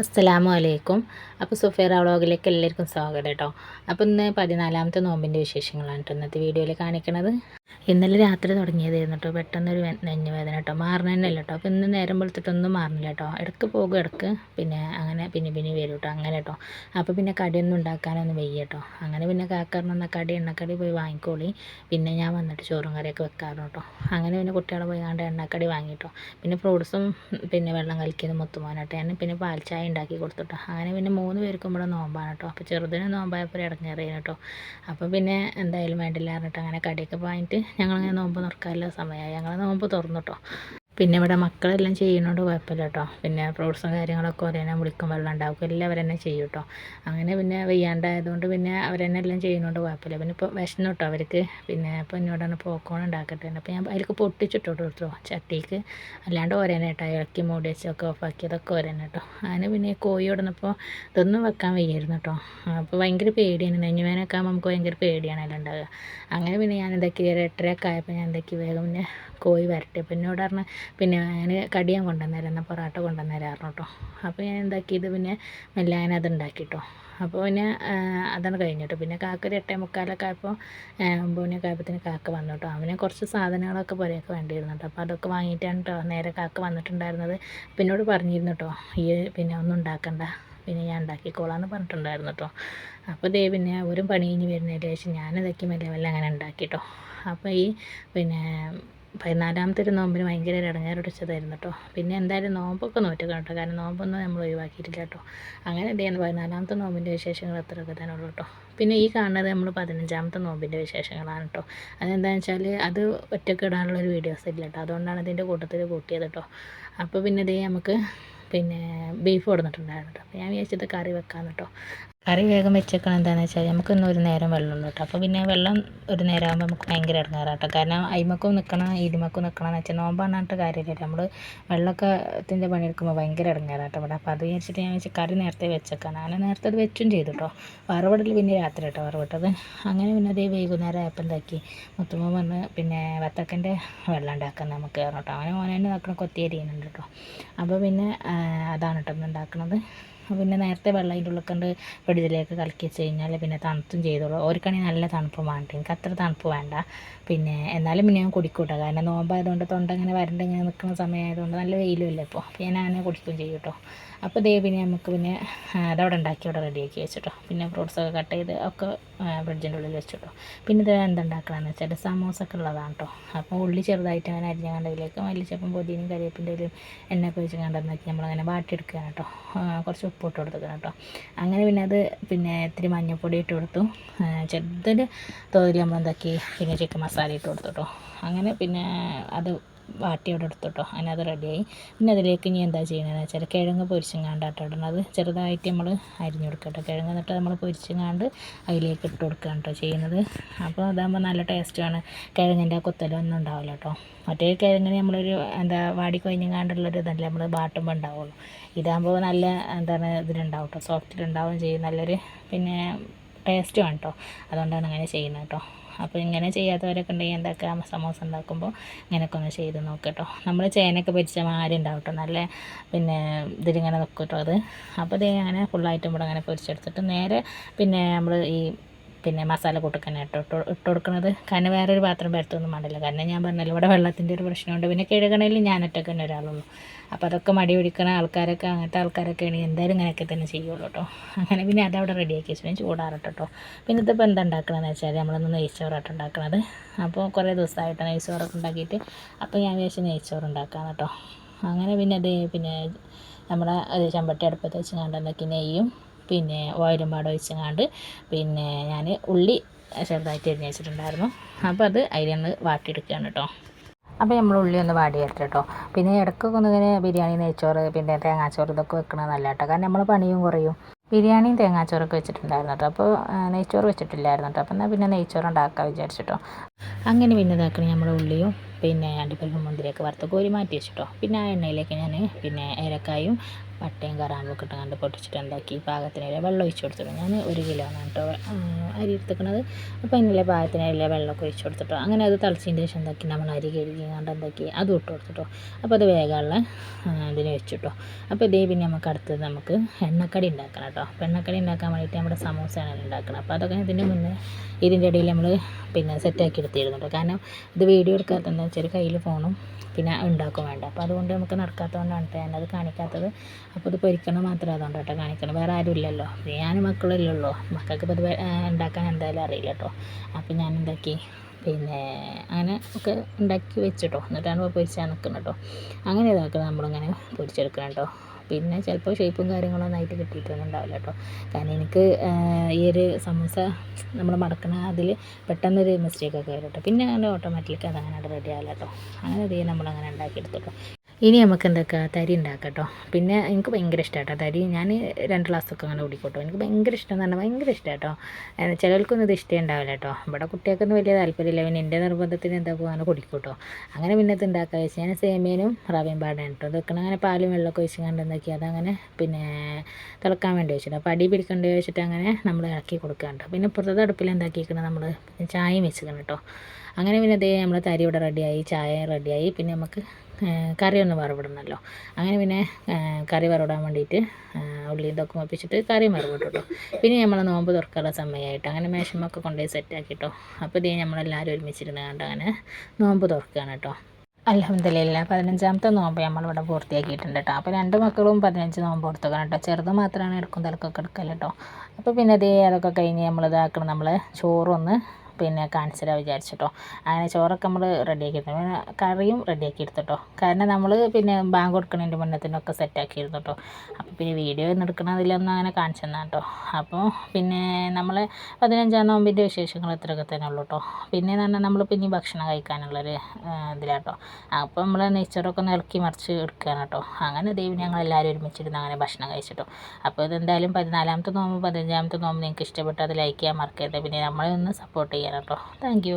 അസ്സലാമു അലൈക്കും അപ്പോൾ സുഫേറ വ്ളോഗിലേക്ക് എല്ലാവർക്കും സ്വാഗതം കേട്ടോ. അപ്പോൾ ഇന്ന് പതിനാലാമത്തെ നോമ്പിന്റെ വിശേഷങ്ങളാണ് കേട്ടോ ഇന്നത്തെ വീഡിയോയിൽ കാണിക്കണത്. ഇന്നലെ രാത്രി തുടങ്ങിയതായിരുന്നു കേട്ടോ. പെട്ടെന്നൊരു നെഞ്ഞ് നെഞ്ഞുവേദന കേട്ടോ. മാറണ തന്നെ കേട്ടോ. അപ്പോൾ ഇന്ന് നേരം വെളുത്തിട്ടൊന്നും മാറുന്നില്ല കേട്ടോ. ഇടയ്ക്ക് പോകും ഇടയ്ക്ക്. പിന്നെ അങ്ങനെ പിന്നെ പിന്നെ വരും കേട്ടോ. അങ്ങനെ കേട്ടോ. അപ്പോൾ പിന്നെ കടിയൊന്നും ഉണ്ടാക്കാനൊന്നും വയ്യ കേട്ടോ. അങ്ങനെ പിന്നെ കാക്കറിനെന്ന കടി എണ്ണക്കടി പോയി വാങ്ങിക്കോളി. പിന്നെ ഞാൻ വന്നിട്ട് ചോറും കറിയൊക്കെ വെക്കാറുണ്ട് കേട്ടോ. അങ്ങനെ പിന്നെ കുട്ടികളെ പോയി കണ്ട് എണ്ണക്കടി വാങ്ങിട്ടോ പിന്നെ ഫ്രൂട്ട്സും പിന്നെ വെള്ളം കലക്കിയത് മുത്തുമോനായിട്ട് ഞാൻ പിന്നെ പാൽ ഉണ്ടാക്കി കേട്ടോ അങ്ങനെ പിന്നെ മൂന്ന് പേർക്കും ഇവിടെ നോമ്പാണ് കേട്ടോ അപ്പോൾ ചെറുതിന് നോമ്പായപ്പോൾ ഇടങ്ങേറിയാണ് കേട്ടോ അപ്പോൾ പിന്നെ എന്തായാലും വേണ്ടില്ല പറഞ്ഞിട്ട് അങ്ങനെ കടിയൊക്കെ വാങ്ങിയിട്ട് ഞങ്ങളിങ്ങനെ നോമ്പ് തുറക്കാനുള്ള സമയമായി. ഞങ്ങൾ നോമ്പ് തുറന്നു കേട്ടോ പിന്നെ ഇവിടെ മക്കളെല്ലാം ചെയ്യുന്നതുകൊണ്ട് കുഴപ്പമില്ല കേട്ടോ പിന്നെ ഫ്രൂട്ട്സും കാര്യങ്ങളൊക്കെ ഒരേനെ വിളിക്കും വെള്ളം ഉണ്ടാക്കും എല്ലാം അവരെന്നെ ചെയ്യും കേട്ടോ അങ്ങനെ പിന്നെ വയ്യാണ്ടായതുകൊണ്ട് പിന്നെ അവരെന്നെ എല്ലാം ചെയ്യുന്നതുകൊണ്ട് കുഴപ്പമില്ല. പിന്നെ ഇപ്പോൾ വിഷമം കേട്ടോ അവർക്ക്. പിന്നെ ഇപ്പോൾ എന്നോടാണ് പോക്കോൺ ഉണ്ടാക്കട്ടെ അപ്പോൾ ഞാൻ അതിലേക്ക് പൊട്ടിച്ചിട്ടോട്ട് കൊടുത്തു. ചട്ടിക്ക് അല്ലാണ്ട് ഒരേനെ കേട്ടോ ഇളക്കി മൂടി വെച്ചൊക്കെ ഓഫാക്കിയതൊക്കെ ഒരേനെ കേട്ടോ അങ്ങനെ പിന്നെ കോഴി ഇടുന്നപ്പോൾ ഇതൊന്നും വെക്കാൻ വയ്യായിരുന്നു കേട്ടോ അപ്പോൾ ഭയങ്കര പേടിയാണ്. നെഞ്ഞുവേനൊക്കെ ആകുമ്പോൾ നമുക്ക് ഭയങ്കര പേടിയാണ് എല്ലാം ഉണ്ടാവുക. അങ്ങനെ പിന്നെ ഞാൻ എന്താക്കി ഒരു എട്ടരയൊക്കെ ആയപ്പോൾ ഞാൻ എന്താക്കി വേഗം പിന്നെ കോഴി വരട്ടെ. അപ്പോൾ എന്നോട് പറഞ്ഞ പിന്നെ ഞാൻ കടിയാൻ കൊണ്ടുവന്നേരം എന്നാൽ പൊറോട്ട കൊണ്ടുവന്നേരായിരുന്നു കേട്ടോ. അപ്പോൾ ഞാൻ എന്താക്കിയത് പിന്നെ മെല്ലെ ഞാൻ അത് ഉണ്ടാക്കി കേട്ടോ അപ്പോൾ പിന്നെ അതാണ് കഴിഞ്ഞിട്ട്. പിന്നെ കാക്ക ഒരു എട്ടേ മുക്കാലൊക്കെ ആയപ്പോൾ ഒമ്പത് മണിയൊക്കെ ആയപ്പോഴത്തേന് കാക്ക വന്നു കേട്ടോ. അവന് കുറച്ച് സാധനങ്ങളൊക്കെ പുരയൊക്കെ വേണ്ടിയിരുന്നു കേട്ടോ അപ്പോൾ അതൊക്കെ വാങ്ങിയിട്ടാണ് കേട്ടോ നേരെ കാക്ക വന്നിട്ടുണ്ടായിരുന്നത്. പിന്നോട് പറഞ്ഞിരുന്നു കേട്ടോ ഈ പിന്നെ ഒന്നും ഉണ്ടാക്കണ്ട പിന്നെ ഞാൻ ഉണ്ടാക്കിക്കോളാന്ന് പറഞ്ഞിട്ടുണ്ടായിരുന്നു കേട്ടോ അപ്പോൾ ദേ പിന്നെ ഒരു പണി കഴിഞ്ഞ് വരുന്നതിന് ശേഷം ഞാനിതൊക്കെ മെല്ലെ മെല്ലെ അങ്ങനെ ഉണ്ടാക്കി കേട്ടോ അപ്പോൾ ഈ പിന്നെ പതിനാലാമത്തെ ഒരു നോമ്പിന് ഭയങ്കര ഇടങ്ങേറൊടിച്ചതായിരുന്നു കേട്ടോ പിന്നെ എന്തായാലും നോമ്പൊക്കെ നോറ്റേക്കണം കേട്ടോ കാരണം നോമ്പൊന്നും നമ്മൾ ഒഴിവാക്കിയിട്ടില്ല കേട്ടോ അങ്ങനെ എന്ത് ചെയ്യുന്നു പതിനാലാമത്തെ നോമ്പിന്റെ വിശേഷങ്ങൾ അത്രയൊക്കെ തന്നെ ഉള്ളൂ കേട്ടോ പിന്നെ ഈ കാണുന്നത് നമ്മൾ പതിനഞ്ചാമത്തെ നോമ്പിന്റെ വിശേഷങ്ങളാണ് കേട്ടോ അതെന്താണെന്ന് വെച്ചാൽ അത് ഒറ്റയ്ക്ക് ഇടാനുള്ള ഒരു വീഡിയോസ് ഇല്ല കേട്ടോ അതുകൊണ്ടാണ് ഇതിന്റെ കൂട്ടത്തിൽ കൂട്ടിയത് കേട്ടോ അപ്പോൾ പിന്നെ ഇതേ നമുക്ക് പിന്നെ ബീഫ് കൊടുത്തിട്ടുണ്ടായിരുന്നു കേട്ടോ അപ്പോൾ ഞാൻ വിചാരിച്ചത് കറി വെക്കാമെന്ന് കേട്ടോ കറി വേഗം വെച്ചേക്കണം എന്താണെന്ന് വെച്ചാൽ നമുക്കൊന്നും ഒരു നേരം വെള്ളമുള്ളൂ കേട്ടോ അപ്പോൾ പിന്നെ വെള്ളം ഒരു നേരം ആകുമ്പോൾ നമുക്ക് ഭയങ്കര ഇടങ്ങാറാട്ടോ കാരണം അയിമക്കും നിൽക്കണം ഇതിമക്കും നിൽക്കണം എന്ന് വെച്ചാൽ നോമ്പാണിട്ട് കാര്യമില്ല. നമ്മൾ വെള്ളമൊക്കെ ത്തിന്റെ പണിയെടുക്കുമ്പോൾ ഭയങ്കര ഇടങ്ങാറാട്ടോ ഇവിടെ. അപ്പോൾ അത് വിചാരിച്ചിട്ട് ഞാൻ വെച്ചാൽ കറി നേരത്തെ വെച്ചേക്കാം ഞാൻ നേരത്തെ അത് വെച്ചും ചെയ്തു കേട്ടോ വറവിടൽ പിന്നെ രാത്രി കേട്ടോ വറവിട്ടത്. അങ്ങനെ പിന്നെ അതേ വൈകുന്നേരം ആയപ്പോൾ എന്താക്കി? മുത്തുമ്മ വന്ന് പിന്നെ വത്തക്കന്റെ വെള്ളം ഉണ്ടാക്കാൻ നമുക്ക് കേട്ടോ അവനെ മോനെ നോക്കണം കൊത്തിയരിയുന്നുണ്ട് കേട്ടോ അപ്പോൾ പിന്നെ അതാണ് കേട്ടോ ഇന്ന് ഉണ്ടാക്കുന്നത് പിന്നെ നേരത്തെ വെള്ളം അതിന്റെ ഉള്ളിൽ ഫ്രിഡ്ജിലേക്ക് കലക്കി വെച്ച് കഴിഞ്ഞാൽ പിന്നെ തണുത്തും ചെയ്തോളൂ. ഓർക്കാണെങ്കിൽ നല്ല തണുപ്പ് വേണ്ട? എനിക്ക് അത്ര തണുപ്പ് വേണ്ട. പിന്നെ എന്നാലും പിന്നെ ഞാൻ കുടിക്കൂട്ടോ. കാരണം നോമ്പായതുകൊണ്ട് തൊണ്ട ഇങ്ങനെ വരണ്ട് ഇങ്ങനെ നിൽക്കുന്ന സമയമായതുകൊണ്ട് നല്ല വെയിലുമില്ല ഇപ്പോൾ അപ്പോൾ ഞാൻ അങ്ങനെ കുടിക്കുകയും ചെയ്യും കേട്ടോ. അപ്പോൾ ദേ പിന്നെ നമുക്ക് പിന്നെ അതവിടെ ഉണ്ടാക്കി അവിടെ റെഡിയാക്കി വെച്ചിട്ടോ. പിന്നെ ഫ്രൂട്ട്സൊക്കെ കട്ട് ചെയ്ത് ഒക്കെ ഫ്രിഡ്ജിന്റെ ഉള്ളിൽ വെച്ചിട്ടോ. പിന്നെ ഇത് എന്തുണ്ടാക്കണമെന്ന് വെച്ചാൽ സമോസൊക്കെ ഉള്ളതാണ് കേട്ടോ. അപ്പോൾ ഉള്ളി ചെറുതായിട്ട് അങ്ങനെ അരിഞ്ഞ കണ്ടതിലേക്ക് വലിച്ചപ്പം പൊതിനും എണ്ണ ഒക്കെ വെച്ച് കണ്ടെന്നാക്കി നമ്മളങ്ങനെ വാട്ടിയെടുക്കുകയാണ് കേട്ടോ. കുറച്ച് ഉപ്പ് ഇട്ട് കൊടുത്തേക്കണം കേട്ടോ. അങ്ങനെ പിന്നെ അത് പിന്നെ ഇത്തിരി മഞ്ഞൾപ്പൊടി ഇട്ട് കൊടുത്തു. ചെറുതൊരു തോതിൽ നമ്മൾ എന്താക്കി പിന്നെ ചിക്കൻ മസാല ഇട്ട് കൊടുത്തു കേട്ടോ അങ്ങനെ പിന്നെ അത് വാട്ടി അവിടെ എടുത്തു കേട്ടോ റെഡിയായി. പിന്നെ അതിലേക്ക് ഇനി എന്താ ചെയ്യുന്നതെന്ന് വെച്ചാൽ കിഴങ്ങ് പൊരിച്ചങ്ങാണ്ടാട്ടോ അത് ചെറുതായിട്ട് നമ്മൾ അരിഞ്ഞു കൊടുക്കട്ടോ. കിഴങ്ങ് എന്നിട്ട് നമ്മൾ പൊരിച്ചങ്ങാണ്ട് അതിലേക്ക് ഇട്ട് കൊടുക്കുകയാണ് കേട്ടോ ചെയ്യുന്നത്. അപ്പോൾ അതാകുമ്പോൾ നല്ല ടേസ്റ്റാണ് കിഴങ്ങിന്റെ ആ കുത്തലൊന്നും ഉണ്ടാവില്ല കേട്ടോ. മറ്റേ കിഴങ്ങിന് നമ്മളൊരു എന്താ വാടി കൊഴിഞ്ഞങ്ങാണ്ടുള്ളൊരു ഇതല്ലേ നമ്മൾ ബാട്ടുമ്പോൾ ഉണ്ടാവുള്ളൂ. ഇതാകുമ്പോൾ നല്ല എന്താണ് ഇതിലുണ്ടാവും കേട്ടോ. സോഫ്റ്റിലുണ്ടാവും ചെയ്യും. നല്ലൊരു പിന്നെ ടേസ്റ്റുമാണ് കേട്ടോ അതുകൊണ്ടാണ് അങ്ങനെ ചെയ്യുന്നത് കേട്ടോ അപ്പോൾ ഇങ്ങനെ ചെയ്യാത്തവരൊക്കെ ഉണ്ടെങ്കിൽ എന്താക്കുക സമോസ ഉണ്ടാക്കുമ്പോൾ ഇങ്ങനെയൊക്കെ ഒന്ന് ചെയ്ത് നോക്കട്ടോ നമ്മൾ ചേനയൊക്കെ പൊരിച്ച മാരി ഉണ്ടാവും കേട്ടോ നല്ല പിന്നെ ഇതിലിങ്ങനെ നിൽക്കും കേട്ടോ അത്. അപ്പോൾ ഇത് അങ്ങനെ ഫുള്ളായിട്ടും ഇവിടെ അങ്ങനെ പൊരിച്ചെടുത്തിട്ട് നേരെ പിന്നെ നമ്മൾ ഈ പിന്നെ മസാല കൂട്ടൊക്കെ ഇട്ട് ഇട്ട് കൊടുക്കുന്നത്. കാരണം വേറൊരു പാത്രം പരത്തൊന്നും വേണ്ടില്ല. കാരണം ഞാൻ പറഞ്ഞല്ലോ ഇവിടെ വെള്ളത്തിന്റെ ഒരു പ്രശ്നമുണ്ട്. പിന്നെ കിഴകണയിൽ ഞാൻ ഒറ്റയ്ക്ക് തന്നെ ഒരാളുള്ളൂ. അപ്പോൾ അതൊക്കെ മടി പിടിക്കണ ആൾക്കാരൊക്കെ അങ്ങനത്തെ ആൾക്കാരൊക്കെ ആണെങ്കിൽ എന്തായാലും ഇങ്ങനെയൊക്കെ തന്നെ ചെയ്യുള്ളൂ കേട്ടോ അങ്ങനെ പിന്നെ അതവിടെ റെഡിയാക്കി വെച്ചു. ചൂടാറട്ടെ കേട്ടോ പിന്നെ ഇതിപ്പോൾ എന്താ ഉണ്ടാക്കണമെന്ന് വെച്ചാൽ നമ്മളൊന്ന് നെയ്ച്ചോറായിട്ട് ഉണ്ടാക്കണത്. അപ്പോൾ കുറേ ദിവസമായിട്ട് നെയ്ച്ചോറൊക്കെ ഉണ്ടാക്കിയിട്ട് അപ്പോൾ ഞാൻ വിചാരിച്ചു നെയ്ച്ചോറ് ഉണ്ടാക്കാം കേട്ടോ അങ്ങനെ പിന്നെ അത് പിന്നെ നമ്മുടെ ചമ്പട്ടി അടുപ്പത്ത് വെച്ച് കണ്ടുണ്ടാക്കി നെയ്യും പിന്നെ ഓയിലും പാടം ഒഴിച്ചങ്ങാണ്ട് പിന്നെ ഞാൻ ഉള്ളി ചെറുതായിട്ട് എരിഞ്ഞ് വെച്ചിട്ടുണ്ടായിരുന്നു. അപ്പോൾ അത് അതിലൊന്ന് വാട്ടിയെടുക്കുകയാണ് കേട്ടോ അപ്പോൾ നമ്മൾ ഉള്ളി ഒന്ന് വാടി വാടിയിട്ട് കേട്ടോ പിന്നെ ഇടയ്ക്കൊക്കെ ഒന്ന് ഇങ്ങനെ ബിരിയാണി നെയ്ച്ചോറ് പിന്നെ തേങ്ങാച്ചോറ് ഇതൊക്കെ വെക്കണത് നല്ല കേട്ടോ കാരണം നമ്മൾ പണിയും കുറയും. ബിരിയാണിയും തേങ്ങാച്ചോറൊക്കെ വെച്ചിട്ടുണ്ടായിരുന്നു കേട്ടോ അപ്പോൾ നെയ്ച്ചോറ് വെച്ചിട്ടില്ലായിരുന്നു കേട്ടോ അപ്പോൾ എന്നാൽ പിന്നെ നെയ്ച്ചോറ് ഉണ്ടാക്കാൻ വിചാരിച്ചിട്ടോ അങ്ങനെ പിന്നെ ഇതാക്കണി നമ്മൾ ഉള്ളിയും പിന്നെ അണ്ടിപ്പരിപ്പും മുന്തിരിയൊക്കെ വറുത്ത് കോരി മാറ്റി വെച്ചിട്ടോ പിന്നെ ആ എണ്ണയിലേക്ക് ഞാൻ പിന്നെ ഏലക്കായും പട്ടയും കറാമ്പൊക്കെ ഇട്ട് കണ്ട് പൊട്ടിച്ചിട്ട് എന്താക്കി? പാകത്തിനുള്ള വെള്ളം ഒഴിച്ച് കൊടുത്തിട്ടു ഞാൻ ഒരു ആണ് കേട്ടോ. അരി എടുത്തേക്കണത് അപ്പോൾ അതിനുള്ള പാകത്തിനുള്ള വെള്ളമൊക്കെ ഒഴിച്ച് കൊടുത്തിട്ടോ. അങ്ങനെ അത് തിളച്ചതിന് ശേഷം എന്താക്കി? നമ്മൾ അരി കഴുകി കണ്ട് എന്താക്കി? അതും ഇട്ട് കൊടുത്തിട്ടോ. അപ്പോൾ അത് വേഗമുള്ള ഇതിന് വെച്ചിട്ടോ. അപ്പോൾ ഇതേ പിന്നെ നമുക്ക് അടുത്തത് നമുക്ക് എണ്ണക്കടി ഉണ്ടാക്കണം കേട്ടോ. അപ്പോൾ എണ്ണക്കടി ഉണ്ടാക്കാൻ വേണ്ടിയിട്ട് നമ്മുടെ സമൂസയാണ് ഉണ്ടാക്കണം. അപ്പോൾ അതൊക്കെ ഇതിന്റെ മുന്നേ ഇതിന്റെ ഇടയിൽ നമ്മൾ പിന്നെ സെറ്റാക്കി എടുത്തിരുന്നു കേട്ടോ കാരണം ഇത് വീഡിയോ എടുക്കാത്ത എന്താ വെച്ചാൽ കയ്യിൽ ഫോണും പിന്നെ ഉണ്ടാക്കും വേണ്ട. അപ്പോൾ അതുകൊണ്ട് നമുക്ക് നടക്കാത്തതുകൊണ്ടാണ് ഞാനത് കാണിക്കാത്തത്. അപ്പോൾ ഇത് പൊരിക്കണം മാത്രമേ അതുകൊണ്ട് കേട്ടോ കാണിക്കണം വേറെ ആരും ഇല്ലല്ലോ ഞാൻ മക്കളല്ലേ ഉള്ളൂ. മക്കൾക്ക് ഇപ്പോൾ ഇത് ഉണ്ടാക്കാൻ എന്തായാലും അറിയില്ല കേട്ടോ അപ്പോൾ ഞാൻ എന്താക്കി? പിന്നെ അങ്ങനെ ഒക്കെ ഉണ്ടാക്കി വെച്ചിട്ടോ. എന്നിട്ടാണ് പൊരിച്ചാൽ നിൽക്കുന്നത് കേട്ടോ അങ്ങനെ ഇതാക്കുന്നത് നമ്മളിങ്ങനെ പൊരിച്ചെടുക്കണം കേട്ടോ പിന്നെ ചിലപ്പോൾ ഷേപ്പും കാര്യങ്ങളൊന്നും ആയിട്ട് കിട്ടിയിട്ടൊന്നും ഉണ്ടാവില്ല കേട്ടോ കാരണം എനിക്ക് ഈ ഒരു സമൂസ നമ്മൾ മടക്കണ അതിൽ പെട്ടെന്നൊരു മിസ്റ്റേക്കൊക്കെ വരും കേട്ടോ പിന്നെ അങ്ങനെ ഓട്ടോമാറ്റിക് അതങ്ങനെ റെഡി ആവില്ല കേട്ടോ അങ്ങനെ ഇത് നമ്മളങ്ങനെ ഉണ്ടാക്കിയെടുത്തു കേട്ടോ ഇനി നമുക്ക് എന്തൊക്കെയാ തരി ഉണ്ടാക്കാം കേട്ടോ പിന്നെ എനിക്ക് ഭയങ്കര ഇഷ്ടമാണ് കേട്ടോ തരി ഞാൻ രണ്ട് ഗ്ലാസ്സൊക്കെ അങ്ങനെ കുടിക്കോട്ടോ. എനിക്ക് ഭയങ്കര ഇഷ്ടം എന്ന് പറഞ്ഞാൽ ഭയങ്കര ഇഷ്ടമാണ് കേട്ടോ ചിലർക്കൊന്നും ഇത് ഇഷ്ടം ഉണ്ടാവില്ല കേട്ടോ. ഇവിടെ കുട്ടികൾക്കൊന്നും വലിയ താല്പര്യമില്ല. പിന്നെ എന്റെ നിർബന്ധത്തിന് എന്താ പോകാനോ കുടിക്കൂട്ടോ. അങ്ങനെ പിന്നെ ഇത് ഉണ്ടാക്കാൻ വെച്ച് ഞാൻ സേമിയനും റവയും പാടാണ് കേട്ടോ. ഇതൊക്കെ അങ്ങനെ പാലും വെള്ളമൊക്കെ ഒഴിച്ച് കണ്ട് എന്താക്കി അതങ്ങനെ പിന്നെ തിളക്കാൻ വേണ്ടി വെച്ചിട്ട്. അപ്പോൾ അടി പിടിക്കേണ്ടി വെച്ചിട്ട് അങ്ങനെ നമ്മൾ ഇറക്കി കൊടുക്കുക കേട്ടോ. പിന്നെ പുറത്ത് അടുപ്പിൽ എന്താക്കിയിരിക്കണം നമ്മൾ ചായയും വെച്ചിരിക്കണം കേട്ടോ. അങ്ങനെ പിന്നെ അതേ നമ്മൾ തരി ഇവിടെ റെഡിയായി ചായ റെഡിയായി പിന്നെ നമുക്ക് ഏഹ് കറി ഒന്ന് വറവിടണമല്ലോ അങ്ങനെ പിന്നെ കറി വറവിടാൻ വേണ്ടിയിട്ട് ഉള്ളിയും ഉള്ളി ഇതൊക്കെ മുപ്പിച്ചിട്ട് കറി വറവിട്ടു പിന്നെ നമ്മൾ നോമ്പ് തുറക്കാനുള്ള സമയമായിട്ട് അങ്ങനെ മേശമൊക്കെ കൊണ്ടുപോയി സെറ്റാക്കിട്ടോ. അപ്പോൾ ഇതേ നമ്മളെല്ലാവരും ഒരുമിച്ചിരുന്ന് കണ്ട് അങ്ങനെ നോമ്പ് തുറക്കുകയാണ് കേട്ടോ. അലഹമില്ല പതിനഞ്ചാമത്തെ നോമ്പ് നമ്മളിവിടെ പൂർത്തിയാക്കിയിട്ടുണ്ട് കേട്ടോ. അപ്പോൾ രണ്ട് മക്കളും പതിനഞ്ച് നോമ്പ് കൊടുത്തേക്കണം കേട്ടോ. ചെറുത് മാത്രമാണ് എടുക്കും തിരക്കൊക്കെ എടുക്കൽ കേട്ടോ. അപ്പോൾ പിന്നെ അതേ അതൊക്കെ കഴിഞ്ഞ് നമ്മളിതാക്കണം നമ്മൾ ചോറൊന്ന് പിന്നെ കാണിച്ചു തരാം വിചാരിച്ചിട്ടോ. അങ്ങനെ ചോറൊക്കെ നമ്മൾ റെഡിയാക്കി പിന്നെ കറിയും റെഡിയാക്കി എടുത്തിട്ടോ കാരണം നമ്മൾ പിന്നെ ബാങ്ക് കൊടുക്കണതിന്റെ മുന്നേ തന്നെ ഒക്കെ സെറ്റാക്കിയിരുന്നു കേട്ടോ അപ്പോൾ പിന്നെ വീഡിയോ ഒന്നും എടുക്കണതിലൊന്നും അങ്ങനെ കാണിച്ചു തന്നാ കേട്ടോ അപ്പോൾ പിന്നെ നമ്മൾ പതിനഞ്ചാം നോമ്പിന്റെ വിശേഷങ്ങൾ ഇത്രയൊക്കെ തന്നെ ഉള്ളൂ കേട്ടോ പിന്നെ എന്ന് പറഞ്ഞാൽ നമ്മൾ പിന്നെ ഭക്ഷണം കഴിക്കാനുള്ളൊരു ഇതിലാട്ടോ. അപ്പോൾ നമ്മൾ നെയ്ച്ചോറൊക്കെ ഒന്ന് ഇളക്കി മറിച്ച് എടുക്കുകയാണ് കേട്ടോ അങ്ങനെ ദൈവം ഞങ്ങൾ എല്ലാവരും ഒരുമിച്ചിരുന്ന് അങ്ങനെ ഭക്ഷണം കഴിച്ചിട്ടോ. അപ്പോൾ ഇതെന്തായാലും പതിനാലാമത്തെ നോമ്പ് പതിനഞ്ചാമത്തെ നോമ്പ് നിങ്ങൾക്ക് ഇഷ്ടപ്പെട്ടു അത് ലൈക്ക് ചെയ്യാൻ മറക്കരുത്. പിന്നെ നമ്മളെ ഒന്ന് സപ്പോർട്ട് ചെയ്യാൻ കേട്ടോ താങ്ക്